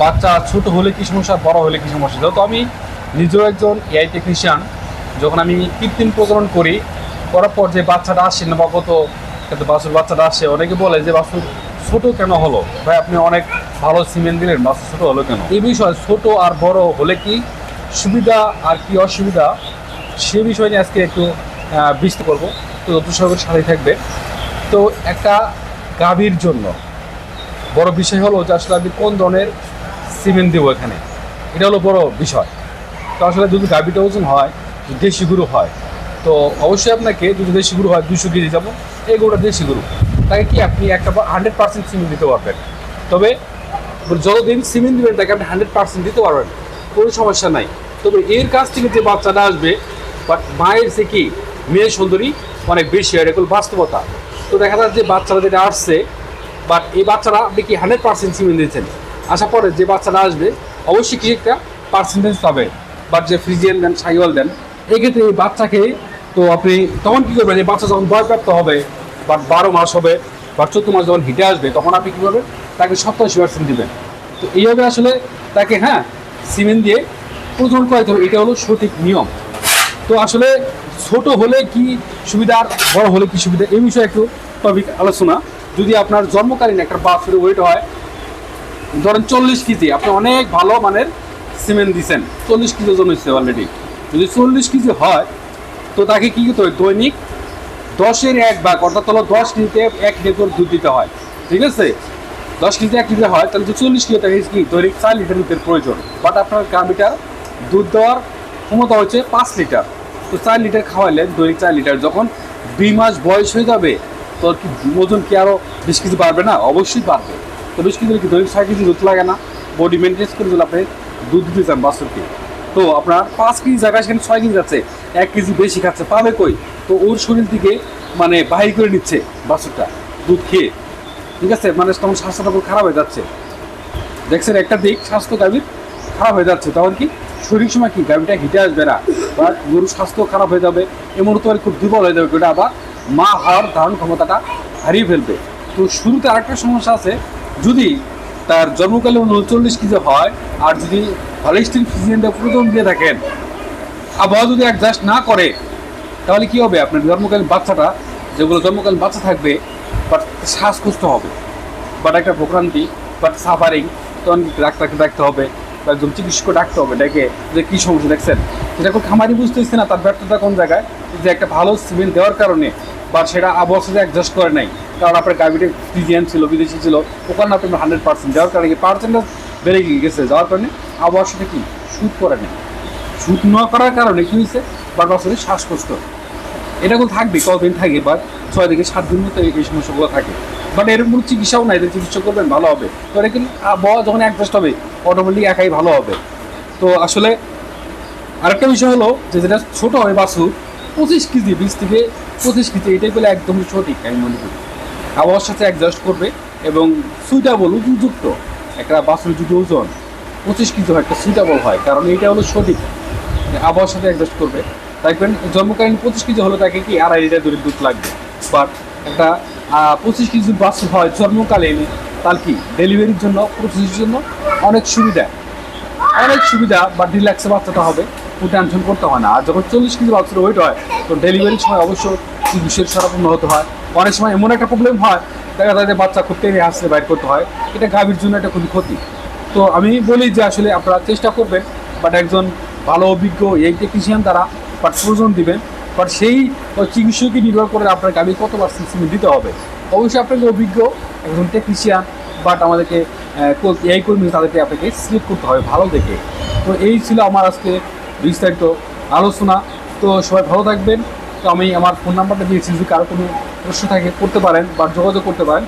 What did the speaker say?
বাচ্চা ছোট হলে কি সমস্যা বড় হলে কি সমস্যা যেহেতু আমি নিজেও একজন এআই টেকনিশিয়ান যখন আমি কৃত্রিম প্রজনন করি করার পর যে বাচ্চাটা আসে নবাগত কিন্তু বাসুর বাচ্চাটা আসে অনেকে বলে যে বাসুর ছোট কেন হলো? ভাই আপনি অনেক ভালো সিমেন্ট দিলেন বাসুর ছোট হলো কেন? এই বিষয়ে ছোট আর বড় হলে কি সুবিধা আর কি অসুবিধা সে বিষয় নিয়ে আজকে একটু আহ, বিস্তার করব। তো যত সহকারে সাথে থাকবে। তো একটা গাভীর জন্য বড় বিষয় হলো যে আসলে আপনি কোন ধরনের সিমেন্ট দেবো এখানে। এটা হলো বড় বিষয়। তো আসলে যদি গাভীটা ওজন হয় দেশি গরু হয়, তো অবশ্যই আপনাকে যদি দেশি গরু হয় দুশো কেজি যাব। এই গরুটা দেশি গরু। তাকে কি আপনি একটা হান্ড্রেড পার্সেন্ট সিমেন্ট দিতে পারবেন? তবে যতদিন সিমেন্ট দেবেন, তাকে আপনি হান্ড্রেড পার্সেন্ট দিতে পারবেন। কোনো সমস্যা নাই। তবে এর কাছ থেকে যে বাচ্চাটা আসবে, বাট মায়ের সে কি? মেয়ের সুন্দরী অনেক বেশি হয় এগুলো বাস্তবতা। তো দেখা যাচ্ছে যে বাচ্চারা যেটা আসছে, বাট এই বাচ্চারা আপনি কি হান্ড্রেড পার্সেন্ট সিমেন্ট দিয়েছেন? আসার পরে যে বাচ্চাটা আসবে, অবশ্যই কিছু একটা পার্সেন্টেজ পাবে। বা যে ফ্রিজিয়ান দেন সাইওয়াল দেন, এক্ষেত্রে এই বাচ্চাকে তো আপনি তখন কী করবেন? এই বাচ্চা যখন বয়প্রাপ্ত হবে বা বারো মাস হবে, বা চোদ্দ মাস যখন হিটে আসবে, তখন আপনি কী করবেন? তাকে সপ্তাশি পার্সেন্ট দেবেন। তো এইভাবে আসলে তাকে হ্যাঁ সিমেন্ট দিয়ে প্রজনন করাইতে হবে এটা হলো সঠিক নিয়ম। তো আসলে ছোট হলে কি সুবিধা আর বড় হলে কি সুবিধা, এই বিষয়ে একটু টপিক আলোচনা। যদি আপনার জন্মকালীন একটা বাছুরের ওয়েট হয় ধরেন চল্লিশ কেজি, আপনি অনেক ভালো মানের সিমেন্ট দিচ্ছেন চল্লিশ কেজি ওজন হচ্ছে অলরেডি যদি চল্লিশ কেজি হয়, তো তাকে কী করতে হয় দৈনিক দশের এক ভাগ, অর্থাৎ হলো দশ কেজিতে এক লিটার দুধ দিতে হয়। ঠিক আছে? দশ কেজিতে এক লিটার হয়, তাহলে যে চল্লিশ কেজি তাকে কি দৈনিক চার লিটার দুধের প্রয়োজন? বাট আপনার গাভিটার দুধ দেওয়ার ক্ষমতা হচ্ছে পাঁচ লিটার। তো চার লিটার খাওয়াইলেন দৈনিক চার লিটার। যখন দুই মাস বয়স হয়ে যাবে, তো ওজন কি আরও বিশ কেজি বাড়বে না? অবশ্যই বাড়বে। তো বিশ কেজি কি দৈনিক ছয় কেজি দুধ লাগে না? বডি মেনটেন্স করে দিলে আপনি দুধ দিতে চান বাছুরকে তো আপনার পাঁচ কেজি জায়গায় সেখানে ছয় কেজি যাচ্ছে, এক কেজি বেশি খাচ্ছে, পাবে কই? তো ওর শরীর থেকে মানে বাহির করে নিচ্ছে বাছুরটা দুধ খেয়ে। ঠিক আছে? মানে তখন স্বাস্থ্যটা খুব খারাপ হয়ে যাচ্ছে। দেখছেন, একটা দিক স্বাস্থ্য গাভীর খারাপ হয়ে যাচ্ছে। তখন কি? শরীর সময় কি? গাভীটা হিটে আসবে না। বা গরুর স্বাস্থ্য খারাপ হয়ে যাবে। এমন তো খুব দুর্বল হয়ে যাবে। গরুটা আবার মা হওয়ার ধারণ ক্ষমতাটা হারিয়ে ফেলবে। তো শুরুতে আরেকটা সমস্যা আছে। যদি তার জন্মকালে উনচল্লিশ কেজি হয়, আর যদি হলিস্টিন ফিজিয়ানটা প্রথম দিয়ে থাকেন, আবহাওয়া যদি অ্যাডজাস্ট না করে, তাহলে কি হবে? আপনার জন্মকালীন বাচ্চাটা, যেগুলো জন্মকালীন বাচ্চা থাকবে বাট শ্বাসকষ্ট হবে। বাট একটা ভোগান্তি বাট সাফারিং তখন ডাক্তারকে রাখতে হবে। বা একজন চিকিৎসককে ডাকতে হবে, ডেকে, যে কী সমস্যা দেখছেন? সেটা খুব খামারি বুঝতেছে না, তার ব্যর্থতা কোন জায়গায়? যে একটা ভালো সিমেন্ট দেওয়ার কারণে, বা সেটা আবহাওয়ার সাথে অ্যাডজাস্ট করে নাই। কারণ আপনার গাভিটি ফ্রিজিয়ান ছিল, বিদেশি ছিল, ওখানে আপনি হান্ড্রেড পার্সেন্ট দেওয়ার কারণে পার্সেন্টেজ বেড়ে গিয়ে গেছে? যাওয়ার কারণে আবহাওয়ার সাথে কি? শ্যুট করে নেই। শ্যুট না করার কারণে কী হয়েছে বারবার শরীর শ্বাসকষ্ট। এটা কোনো থাকবে কতদিন থাকে বা ছয় থেকে সাত দিন মতো এই সমস্যাগুলো থাকে। বাট এর কোনো চিকিৎসাও নাই, এদের চিকিৎসা করবেন, ভালো হবে। তো এটা কিন্তু যখন অ্যাডজাস্ট হবে অটোমেটিক একাই ভালো হবে। তো আসলে আরেকটা বিষয় হলো যে যেটা ছোটো হয় বাছুর, পঁচিশ কেজি, বিশ থেকে পঁচিশ কেজি এটাই বলে একদমই সঠিক, আমি মনে করি। আবহাওয়ার সাথে অ্যাডজাস্ট করবে এবং সুইটেবল উপযুক্ত একটা বাছুর যদি ওজন পঁচিশ কেজি হয়, একটা সুইটেবল হয়, কারণ এইটা হলো সঠিক। আবহাওয়ার সাথে অ্যাডজাস্ট করবে। দেখবেন, জন্মকালীন পঁচিশ কেজি হলে তাকে কি আড়াই লিটার দূরে দুধ লাগবে। বাট একটা পঁচিশ কেজি বাছুর হয় জন্মকালীন, তার কি? ডেলিভারির জন্য প্রসেসের জন্য অনেক সুবিধা। অনেক সুবিধা বা রিল্যাক্সে বাচ্চাটা হবে, কোনো টেনশন করতে হয় না। আর যখন চল্লিশ কেজি বাচ্চার ওয়েট হয়, তো ডেলিভারির সময় অবশ্য চিকিৎসার সরাপূর্ণ হতে হয়। অনেক সময় এমন একটা প্রবলেম হয়, দেখা যায় যে বাচ্চা খুব টেনে আসলে বাইর করতে হয়। এটা গাভীর জন্য একটা খুবই ক্ষতি। তো আমি বলি যে আসলে আপনারা চেষ্টা করবেন বাট একজন ভালো, অভিজ্ঞ এই টেকনিশিয়ান দ্বারা বাট প্রয়োজন দিবেন। বাট সেই চিকিৎসককে নির্ভর করে আপনাকে আমি কত পার্সেন্ট সিমেন্ট দিতে হবে। অবশ্যই আপনাকে অভিজ্ঞ একজন টেকনিশিয়ান বাট আমাদেরকে এই কর্মী তাদেরকে আপনাকে সিলেক্ট করতে হবে ভালো দেখে। তো এই ছিল আমার আজকে বিস্তারিত আলোচনা। তো সবাই ভালো থাকবেন। তো আমি আমার ফোন নাম্বারটা দিয়েছি, যদি কারও কোনো প্রশ্ন থাকে, করতে পারেন বা যোগাযোগ করতে পারেন।